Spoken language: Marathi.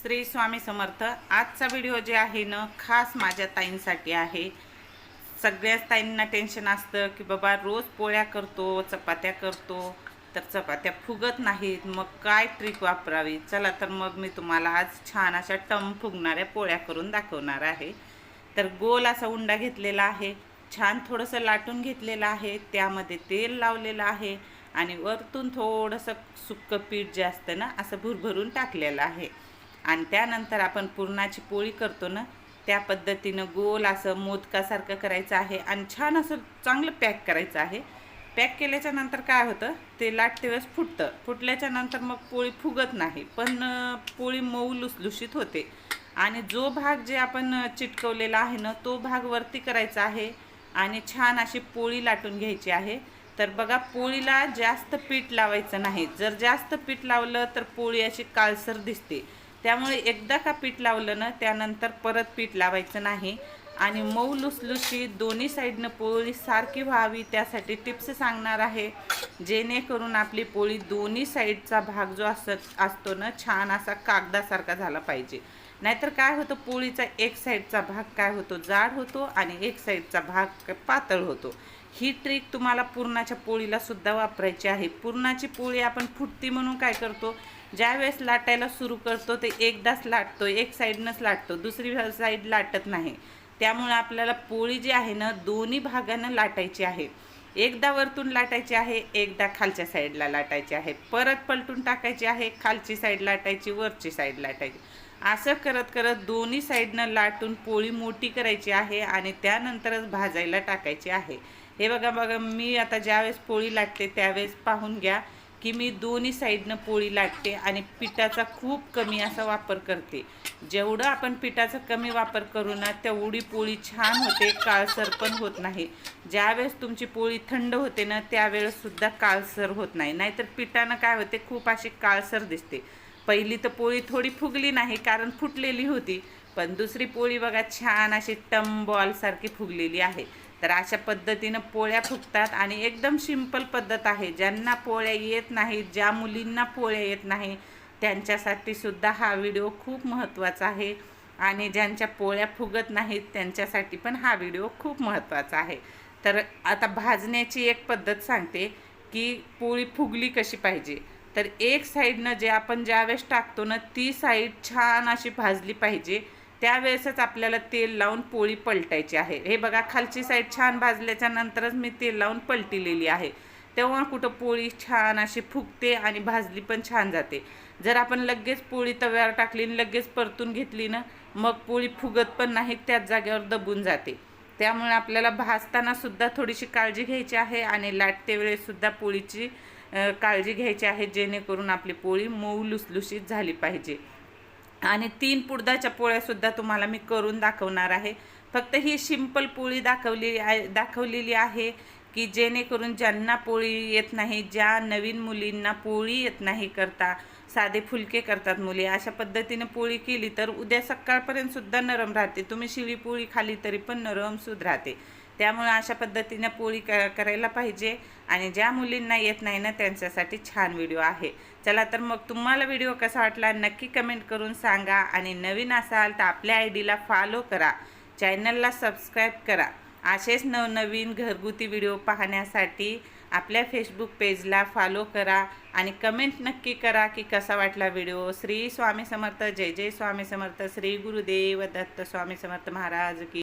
श्री स्वामी समर्थ आजचा व्हिडिओ जे आहे ना खास माझ्या ताईंसाठी आहे. सगळ्याच ताईंना टेन्शन असतं की बाबा रोज पोळ्या करतो चपात्या करतो तर चपात्या फुगत नाहीत. मग काय ट्रिक वापरावी? चला तर मग मी तुम्हाला आज छान अशा टम फुगणाऱ्या पोळ्या करून दाखवणार आहे. तर गोल असा उंडा घेतलेला आहे. छान थोडंसं लाटून घेतलेलं आहे. त्यामध्ये तेल लावलेलं आहे. आणि वरतून थोडंसं सुक्कं पीठ जे असतं ना असं भुरभरून टाकलेलं आहे. आणि त्यानंतर आपण पुरणाची पोळी करतो ना त्या पद्धतीनं गोल असं मोदकासारखं करायचं आहे आणि छान असं चांगलं पॅक करायचं आहे. पॅक केल्याच्यानंतर काय होतं ते लाटते वेळेस फुटतं. फुटल्याच्या नंतर मग पोळी फुगत नाही पण पोळी मऊ लुसलुशीत होते. आणि जो भाग जे आपण चिटकवलेला आहे ना तो भाग वरती करायचा आहे आणि छान अशी पोळी लाटून घ्यायची आहे. तर बघा पोळीला जास्त पीठ लावायचं नाही. जर जास्त पीठ लावलं तर पोळी अशी काळसर दिसते. त्यामुळे एकदा का पीठ लावलं ना त्यानंतर परत पीठ लावायचं नाही. आणि मऊ लुसलुशी दोन्ही साईडनं पोळी सारखी व्हावी त्यासाठी टिप्स सांगणार आहे. जेणेकरून आपली पोळी दोन्ही साईडचा भाग जो असत असतो ना छान असा कागदासारखा झाला पाहिजे. नाहीतर काय होतं पोळीचा एक साईडचा भाग काय होतो जाड होतो आणि एक साईडचा भाग पातळ होतो. ही ट्रिक तुम्हाला पुरणाच्या पोळीला सुद्धा वापरायची आहे. पुरणाची पोळी आपण फुटती म्हणून काय करतो? ज्या वेळेस लाटायला सुरू करतो ते एकदाच लाटतो एक साईडनंच लाटतो दुसरी साईड लाटत नाही. त्यामुळे आपल्याला पोळी जी आहे ना दोन्ही भागानं लाटायची आहे. एकदा वरतून लाटायची आहे एकदा खालच्या साईडला लाटायची आहे. परत पलटून टाकायची आहे खालची साईड लाटायची वरची साईड लाटायची. असं करत करत दोन्ही साईडनं लाटून पोळी मोठी करायची आहे आणि त्यानंतरच भाजायला टाकायची आहे. हे बघा बघा मी आता ज्यावेळेस पोळी लाटते त्यावेळेस पाहून घ्या की मी दोन्ही साईडनं पोळी लाटते आणि पिठाचा खूप कमी असा वापर करते. जेवढं आपण पिठाचा कमी वापर करू ना तेवढी पोळी छान होते काळसर पण होत नाही. ज्यावेळेस तुमची पोळी थंड होते ना त्यावेळेससुद्धा काळसर होत नाही. नाहीतर पिठानं काय होते खूप अशी काळसर दिसते. पहिली तर पोळी थोडी फुगली नाही कारण फुटलेली होती. पण दुसरी पोळी बघा छान अशी टम बॉलसारखी फुगलेली आहे. तर अशा पद्धतीनं पोळ्या फुगतात आणि एकदम सिंपल पद्धत आहे. ज्यांना पोळ्या येत नाहीत ज्या मुलींना पोळ्या येत नाही त्यांच्यासाठी सुद्धा हा व्हिडिओ खूप महत्त्वाचा आहे. आणि ज्यांच्या पोळ्या फुगत नाहीत त्यांच्यासाठी पण हा व्हिडिओ खूप महत्त्वाचा आहे. तर आता भाजण्याची एक पद्धत सांगते की पोळी फुगली कशी पाहिजे. तर एक साईडनं जे आपण ज्यावेळेस टाकतो ना ती साईड छान अशी भाजली पाहिजे. त्यावेळेसच आपल्याला तेल लावून पोळी पलटायची आहे. हे बघा खालची साईड छान भाजल्याच्या नंतरच मी तेल लावून पलटिलेली आहे. तेव्हा कुठं पोळी छान अशी फुगते आणि भाजली पण छान जाते. जर आपण लगेच पोळी तव्यावर टाकली आणि लगेच परतून घेतली ना मग पोळी फुगत पण नाही त्याच जागेवर दबून जाते. त्यामुळे आपल्याला भाजतानासुद्धा थोडीशी काळजी घ्यायची आहे आणि लाटते पोळीची काळजी घ्यायची आहे जेणेकरून आपली पोळी मऊ लुसलुशीत झाली पाहिजे. आणि तीन पुडदाच्या पोळ्यासुद्धा तुम्हाला मी करून दाखवणार आहे. फक्त ही सिंपल पोळी दाखवली आहे दाखवलेली आहे की जेणेकरून ज्यांना पोळी येत नाही ज्या नवीन मुलींना पोळी येत नाही करता साधे फुलके करतात मुली अशा पद्धतीने पोळी केली तर उद्या सकाळपर्यंतसुद्धा नरम राहते. तुम्ही शिळी पोळी खाली तरी पण नरम सुध राहते. त्यामुळं अशा पद्धतीनं पोळी क करायला पाहिजे. आणि ज्या मुलींना येत नाही ना त्यांच्यासाठी छान व्हिडिओ आहे. चला तर मग तुम्हाला व्हिडिओ कसा वाटला नक्की कमेंट करून सांगा. आणि नवीन असाल तर आपल्या आय डीला फॉलो करा. चॅनलला सबस्क्राईब करा. असेच नवनवीन घरगुती व्हिडिओ पाहण्यासाठी आपल्या फेसबुक पेजला फॉलो करा. आणि कमेंट नक्की करा की कसा वाटला व्हिडिओ. श्री स्वामी समर्थ. जय जय स्वामी समर्थ. श्री गुरुदेव दत्त स्वामी समर्थ महाराज की